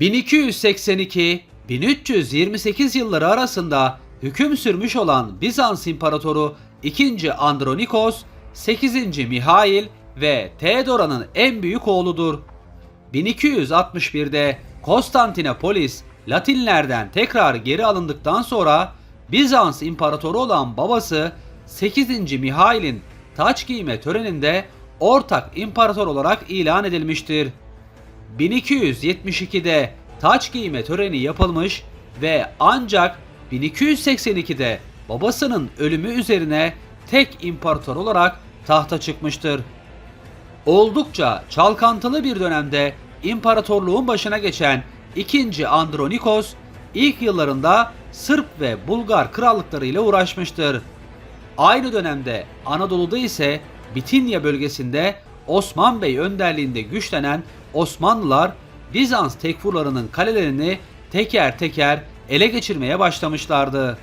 1282-1328 yılları arasında hüküm sürmüş olan Bizans İmparatoru 2. Andronikos, 8. Mihail ve Theodora'nın en büyük oğludur. 1261'de Konstantinopolis Latinlerden tekrar geri alındıktan sonra Bizans İmparatoru olan babası 8. Mihail'in taç giyme töreninde ortak imparator olarak ilan edilmiştir. 1272'de taç giyme töreni yapılmış ve ancak 1282'de babasının ölümü üzerine tek imparator olarak tahta çıkmıştır. Oldukça çalkantılı bir dönemde imparatorluğun başına geçen 2. Andronikos ilk yıllarında Sırp ve Bulgar krallıkları ile uğraşmıştır. Aynı dönemde Anadolu'da ise Bitinya bölgesinde Osman Bey önderliğinde güçlenen Osmanlılar Bizans tekfurlarının kalelerini teker teker ele geçirmeye başlamışlardı.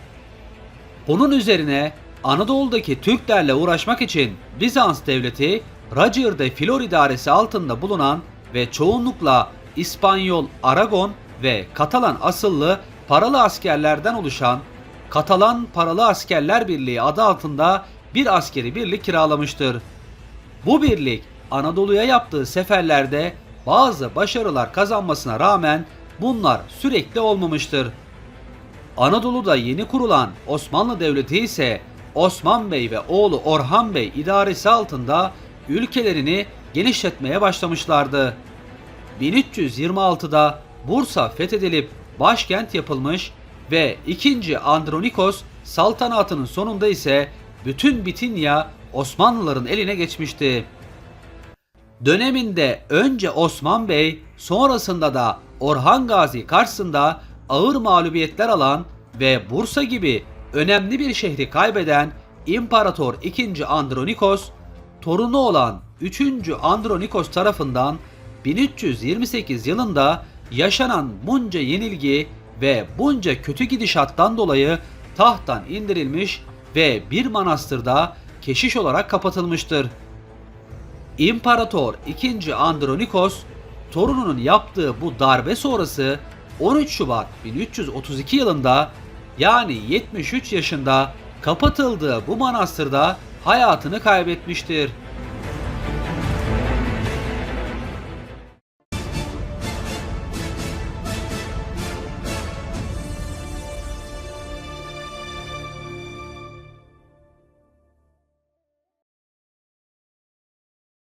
Bunun üzerine Anadolu'daki Türklerle uğraşmak için Bizans devleti Racir'de Flor idaresi altında bulunan ve çoğunlukla İspanyol, Aragon ve Katalan asıllı paralı askerlerden oluşan Katalan Paralı Askerler Birliği adı altında bir askeri birlik kiralamıştır. Bu birlik Anadolu'ya yaptığı seferlerde bazı başarılar kazanmasına rağmen bunlar sürekli olmamıştır. Anadolu'da yeni kurulan Osmanlı Devleti ise Osman Bey ve oğlu Orhan Bey idaresi altında ülkelerini genişletmeye başlamışlardı. 1326'da Bursa fethedilip başkent yapılmış ve 2. Andronikos saltanatının sonunda ise bütün Bitinya Osmanlıların eline geçmişti. Döneminde önce Osman Bey, sonrasında da Orhan Gazi karşısında ağır mağlubiyetler alan ve Bursa gibi önemli bir şehri kaybeden İmparator II. Andronikos, torunu olan 3. Andronikos tarafından 1328 yılında yaşanan bunca yenilgi ve bunca kötü gidişattan dolayı tahttan indirilmiş ve bir manastırda keşiş olarak kapatılmıştır. İmparator II. Andronikos torununun yaptığı bu darbe sonrası 13 Şubat 1332 yılında yani 73 yaşında kapatıldığı bu manastırda hayatını kaybetmiştir.